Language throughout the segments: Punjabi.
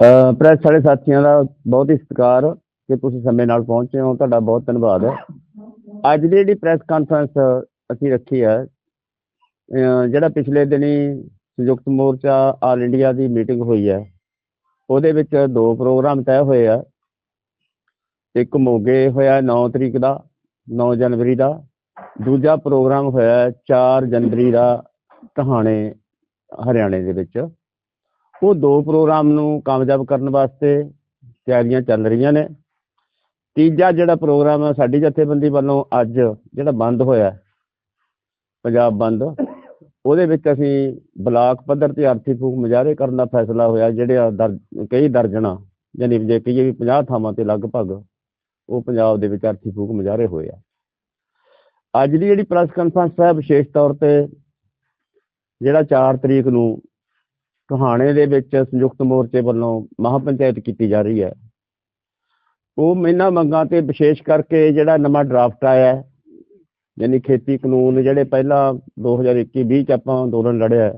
ਪ੍ਰੈਸ ਵਾਲੇ ਸਾਥੀਆਂ ਦਾ ਬਹੁਤ ਹੀ ਸਤਿਕਾਰ ਕਿ ਤੁਸੀਂ ਸਮੇਂ ਨਾਲ ਪਹੁੰਚੇ ਹੋ। ਤੁਹਾਡਾ ਬਹੁਤ ਧੰਨਵਾਦ ਹੈ। ਅੱਜ ਦੀ ਜਿਹੜੀ ਪ੍ਰੈਸ ਕਾਨਫਰੰਸ ਅਸੀਂ ਰੱਖੀ ਹੈ ਜਿਹੜਾ ਪਿਛਲੇ ਦਿਨੀ ਸੰਯੁਕਤ ਮੋਰਚਾ ਆਲ ਇੰਡੀਆ ਦੀ ਮੀਟਿੰਗ ਹੋਈ ਹੈ, ਉਹਦੇ ਵਿੱਚ ਦੋ ਪ੍ਰੋਗਰਾਮ ਤੈਅ ਹੋਏ ਆ। ਇੱਕ ਮੋਗੇ ਹੋਇਆ 9 ਤਰੀਕ ਦਾ 9 ਜਨਵਰੀ ਦਾ। ਦੂਜਾ ਪ੍ਰੋਗਰਾਮ ਹੋਇਆ 4 ਜਨਵਰੀ ਦਾ ਕਹਾਣੇ ਹਰਿਆਣੇ ਦੇ ਵਿੱਚ। ਉਹ ਦੋ ਪ੍ਰੋਗਰਾਮ ਨੂੰ ਕਾਮਯਾਬ ਕਰਨ ਵਾਸਤੇ ਤਿਆਰੀਆਂ ਚੱਲ ਰਹੀਆਂ ਨੇ। ਤੀਜਾ ਜਿਹੜਾ ਪ੍ਰੋਗਰਾਮ ਹੈ, ਸਾਡੀ ਜਥੇਬੰਦੀ ਵੱਲੋਂ ਅੱਜ ਜਿਹੜਾ ਬੰਦ ਹੋਇਆ, ਪੰਜਾਬ ਬੰਦ, ਉਹਦੇ ਵਿੱਚ ਅਸੀਂ ਬਲਾਕ ਪੱਧਰ ਤੇ ਆਰਥੀ ਫੂਕ ਮੁਜ਼ਾਹਰੇ ਕਰਨ ਦਾ ਫੈਸਲਾ ਹੋਇਆ, ਜਿਹੜੇ ਆ ਦਰ- ਕਈ ਦਰਜਣਾ ਯਾਨੀ ਜੇ ਕਹੀਏ 50 ਥਾਵਾਂ ਤੇ ਲਗਭਗ ਉਹ ਪੰਜਾਬ ਦੇ ਵਿੱਚ ਆਰਥੀ ਫੂਕ ਮੁਜ਼ਾਹਰੇ ਹੋਏ ਆ। ਅੱਜ ਦੀ ਜਿਹੜੀ ਪ੍ਰੈਸ ਕਾਨਫਰੰਸ ਹੈ, ਵਿਸ਼ੇਸ਼ ਤੌਰ ਤੇ ਜਿਹੜਾ 4 ਤਰੀਕ ਨੂੰ ਟਹਾਣੇ ਦੇ ਵਿੱਚ ਸੰਯੁਕਤ ਮੋਰਚੇ ਵੱਲੋਂ ਮਹਾਪੰਚਾਇਤ ਕੀਤੀ ਜਾ ਰਹੀ ਹੈ। ਉਹ ਇਹਨਾਂ ਮੰਗਾਂ ਤੇ ਵਿਸ਼ੇਸ਼ ਕਰਕੇ ਜਿਹੜਾ ਨਵਾਂ ਡਰਾਫਟ ਆਇਆ ਹੈ, ਯਾਨੀ ਖੇਤੀ ਕਾਨੂੰਨ ਜਿਹੜੇ ਪਹਿਲਾਂ 2021-20 ਚ ਆਪਾਂ ਅੰਦੋਲਨ ਲੜਿਆ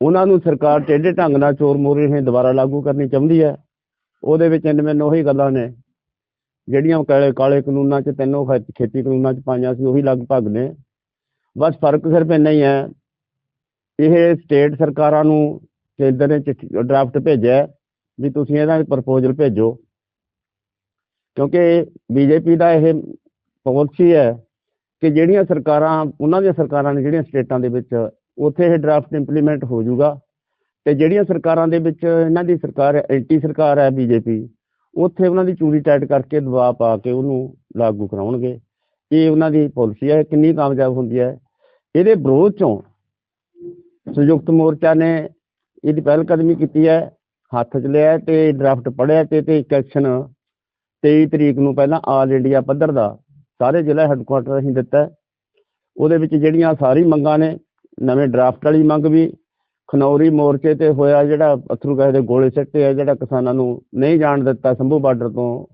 ਉਹਨਾਂ ਨੂੰ ਸਰਕਾਰ ਟੇਢੇ ਢੰਗ ਨਾਲ ਚੋਰ ਮੋਰੇ ਨੇ ਦੁਬਾਰਾ ਲਾਗੂ ਕਰਨੀ ਚਾਹੁੰਦੀ ਹੈ। ਉਹਦੇ ਵਿੱਚ ਇਨਵੇਂ ਉਹੀ ਗੱਲਾਂ ਨੇ, ਜਿਹੜੀਆਂ ਕਾਲੇ ਕਾਲੇ ਕਾਨੂੰਨਾਂ ਚ, ਤਿੰਨੋਂ ਖੇਤੀ ਕਾਨੂੰਨਾਂ ਚ ਪਾਈਆਂ ਸੀ, ਉਹੀ ਲਗਭਗ ਨੇ। ਬਸ ਫ਼ਰਕ ਸਿਰਫ ਇੰਨਾ ਹੀ ਹੈ ਇਹ ਸਟੇਟ ਸਰਕਾਰਾਂ ਨੂੰ ਕੇਂਦਰ ਨੇ ਚਿੱਠੀ ਡਰਾਫਟ ਭੇਜਿਆ ਵੀ ਤੁਸੀਂ ਇਹਦਾ ਪ੍ਰਪੋਜ਼ਲ ਭੇਜੋ। ਕਿਉਂਕਿ ਬੀਜੇਪੀ ਦਾ ਇਹ ਪਾਲਿਸੀ ਹੈ ਕਿ ਜਿਹੜੀਆਂ ਸਰਕਾਰਾਂ, ਉਹਨਾਂ ਦੀਆਂ ਸਰਕਾਰਾਂ ਨੇ ਜਿਹੜੀਆਂ ਸਟੇਟਾਂ ਦੇ ਵਿੱਚ ਉੱਥੇ ਇਹ ਡਰਾਫਟ ਇੰਪਲੀਮੈਂਟ ਹੋ ਜਾਊਗਾ ਤੇ ਜਿਹੜੀਆਂ ਸਰਕਾਰਾਂ ਦੇ ਵਿੱਚ ਇਹਨਾਂ ਦੀ ਸਰਕਾਰ ਐਂਟੀ ਸਰਕਾਰ ਹੈ ਬੀਜੇਪੀ, ਉੱਥੇ ਉਹਨਾਂ ਦੀ ਚੂੜੀ ਟਾਈਟ ਕਰਕੇ ਦਬਾਅ ਪਾ ਕੇ ਉਹਨੂੰ ਲਾਗੂ ਕਰਾਉਣਗੇ। ਇਹ ਉਹਨਾਂ ਦੀ ਪਾਲਿਸੀ ਹੈ, ਕਿੰਨੀ ਕਾਮਯਾਬ ਹੁੰਦੀ ਹੈ। ਇਹਦੇ ਵਿਰੋਧ ਚੋਂ ਸੰਯੁਕਤ ਮੋਰਚਾ ਨੇ ਇਹਦੀ ਪਹਿਲ ਕਦਮੀ ਕੀਤੀ ਹੈ, ਹੱਥ 'ਚ ਲਿਆ ਹੈ ਤੇ ਡਰਾਫਟ ਪੜਿਆ ਤੇ ਤੇ ਇੱਕ ਐਕਸ਼ਨ 23 ਤਰੀਕ ਨੂੰ ਪਹਿਲਾਂ ਆਲ ਇੰਡੀਆ ਪੱਧਰ ਦਾ ਸਾਰੇ ਜ਼ਿਲ੍ਹਾ ਹੈੱਡਕੁਆਟਰ ਅਸੀਂ ਦਿੱਤਾ ਉਹਦੇ ਵਿੱਚ ਜਿਹੜੀਆਂ ਸਾਰੀ ਮੰਗਾਂ ਨੇ, ਨਵੇਂ ਡਰਾਫਟ ਵਾਲੀ ਮੰਗ ਵੀ, ਖਨੌਰੀ ਮੋਰਚੇ ਤੇ ਹੋਇਆ ਜਿਹੜਾ ਅਥਰੂ ਗੈਸ ਦੇ ਗੋਲੇ ਸਿੱਟੇ ਆ, ਜਿਹੜਾ ਕਿਸਾਨਾਂ ਨੂੰ ਨਹੀਂ ਜਾਣ ਦਿੱਤਾ ਸੰਭੂ ਬਾਰਡਰ ਤੋਂ,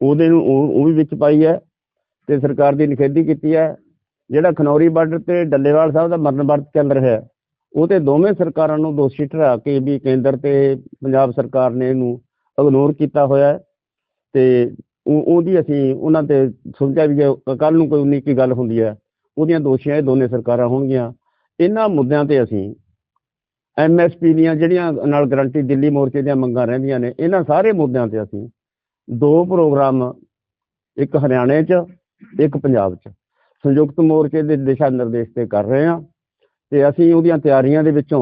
ਉਹਦੇ ਨੂੰ ਉਹ ਉਹ ਵੀ ਵਿੱਚ ਪਾਈ ਹੈ ਤੇ ਸਰਕਾਰ ਦੀ ਨਿਖੇਧੀ ਕੀਤੀ ਹੈ। ਜਿਹੜਾ ਖਨੌਰੀ ਬਾਰਡਰ ਤੇ ਡੱਲੇਵਾਲ ਸਾਹਿਬ ਦਾ ਮਰਨ ਵਰਤ ਚੱਲ ਰਿਹਾ ਉਹ ਤੇ ਦੋਵੇਂ ਸਰਕਾਰਾਂ ਨੂੰ ਦੋਸ਼ੀ ਠਹਿਰਾ ਕੇ ਵੀ ਕੇਂਦਰ ਤੇ ਪੰਜਾਬ ਸਰਕਾਰ ਨੇ ਇਹਨੂੰ ਇਗਨੋਰ ਕੀਤਾ ਹੋਇਆ ਹੈ। ਤੇ ਉਹਦੀ ਅਸੀਂ ਉਹਨਾਂ ਤੇ ਸੁਝਿਆ ਵੀ ਜੇ ਕੱਲ ਨੂੰ ਕੋਈ ਉਨੀ ਕੀ ਗੱਲ ਹੁੰਦੀ ਹੈ, ਉਹਦੀਆਂ ਦੋਸ਼ੀਆਂ ਇਹ ਦੋਨੇ ਸਰਕਾਰਾਂ ਹੋਣਗੀਆਂ। ਇਹਨਾਂ ਮੁੱਦਿਆਂ ਤੇ ਅਸੀਂ ਐਮਐਸਪੀ ਦੀਆਂ ਜਿਹੜੀਆਂ ਨਾਲ ਗਰੰਟੀ ਦਿੱਲੀ ਮੋਰਚੇ ਦੀਆਂ ਮੰਗਾਂ ਰਹਿੰਦੀਆਂ ਨੇ, ਇਹਨਾਂ ਸਾਰੇ ਮੁੱਦਿਆਂ ਤੇ ਅਸੀਂ ਦੋ ਪ੍ਰੋਗਰਾਮ, ਇੱਕ ਹਰਿਆਣੇ 'ਚ, ਇੱਕ ਪੰਜਾਬ 'ਚ ਸੰਯੁਕਤ ਮੋਰਚੇ ਦੇ ਦਿਸ਼ਾ ਨਿਰਦੇਸ਼ ਤੇ ਕਰ ਰਹੇ ਹਾਂ। ਤੇ ਅਸੀਂ ਉਹਦੀਆਂ ਤਿਆਰੀਆਂ ਦੇ ਵਿੱਚੋਂ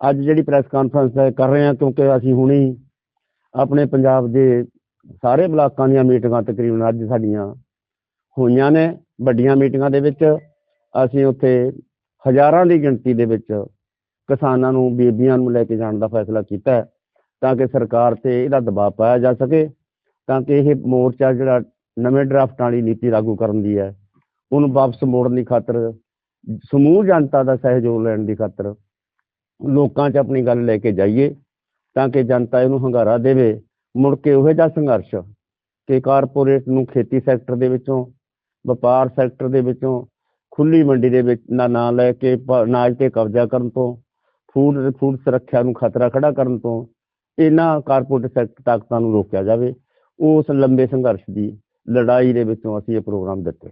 ਅੱਜ ਜਿਹੜੀ ਪ੍ਰੈਸ ਕਾਨਫਰੰਸ ਹੈ ਕਰ ਰਹੇ ਹਾਂ, ਕਿਉਂਕਿ ਅਸੀਂ ਹੁਣੀ ਆਪਣੇ ਪੰਜਾਬ ਦੇ ਸਾਰੇ ਬਲਾਕਾਂ ਦੀਆਂ ਮੀਟਿੰਗਾਂ ਤਕਰੀਬਨ ਅੱਜ ਸਾਡੀਆਂ ਹੋਈਆਂ ਨੇ, ਵੱਡੀਆਂ ਮੀਟਿੰਗਾਂ ਦੇ ਵਿੱਚ ਅਸੀਂ ਉੱਥੇ ਹਜ਼ਾਰਾਂ ਦੀ ਗਿਣਤੀ ਦੇ ਵਿੱਚ ਕਿਸਾਨਾਂ ਨੂੰ, ਬੀਬੀਆਂ ਨੂੰ ਲੈ ਕੇ ਜਾਣ ਦਾ ਫੈਸਲਾ ਕੀਤਾ ਤਾਂ ਕਿ ਸਰਕਾਰ ਤੇ ਇਹਦਾ ਦਬਾਅ ਪਾਇਆ ਜਾ ਸਕੇ, ਤਾਂ ਕਿ ਇਹ ਮੋਰਚਾ ਜਿਹੜਾ ਨਵੇਂ ਡਰਾਫਟਾਂ ਵਾਲੀ ਨੀਤੀ ਲਾਗੂ ਕਰਨ ਦੀ ਹੈ, ਉਹਨੂੰ ਵਾਪਸ ਮੋੜਨ ਦੀ ਖਾਤਰ ਸਮੂਹ ਜਨਤਾ ਦਾ ਸਹਿਯੋਗ ਲੈਣ ਦੀ ਖਾਤਰ ਲੋਕਾਂ 'ਚ ਆਪਣੀ ਗੱਲ ਲੈ ਕੇ ਜਾਈਏ ਤਾਂ ਕਿ ਜਨਤਾ ਇਹਨੂੰ ਹੰਗਾਰਾ ਦੇਵੇ। ਮੁੜ ਕੇ ਉਹੋ ਜਿਹਾ ਸੰਘਰਸ਼ ਕਿ ਕਾਰਪੋਰੇਟ ਨੂੰ ਖੇਤੀ ਸੈਕਟਰ ਦੇ ਵਿੱਚੋਂ, ਵਪਾਰ ਸੈਕਟਰ ਦੇ ਵਿੱਚੋਂ ਖੁੱਲੀ ਮੰਡੀ ਦੇ ਵਿੱਚ ਨਾ ਨਾਂ ਲੈ ਕੇ ਅਨਾਜ ਤੇ ਕਬਜ਼ਾ ਕਰਨ ਤੋਂ, ਫੂਡ ਫੂਡ ਸੁਰੱਖਿਆ ਨੂੰ ਖਤਰਾ ਖੜਾ ਕਰਨ ਤੋਂ ਇਹਨਾਂ ਕਾਰਪੋਰੇਟ ਸੈਕਟਰ ਤਾਕਤਾਂ ਨੂੰ ਰੋਕਿਆ ਜਾਵੇ। ਉਸ ਲੰਬੇ ਸੰਘਰਸ਼ ਦੀ ਲੜਾਈ ਦੇ ਵਿੱਚੋਂ ਅਸੀਂ ਇਹ ਪ੍ਰੋਗਰਾਮ ਦਿੱਤੇ।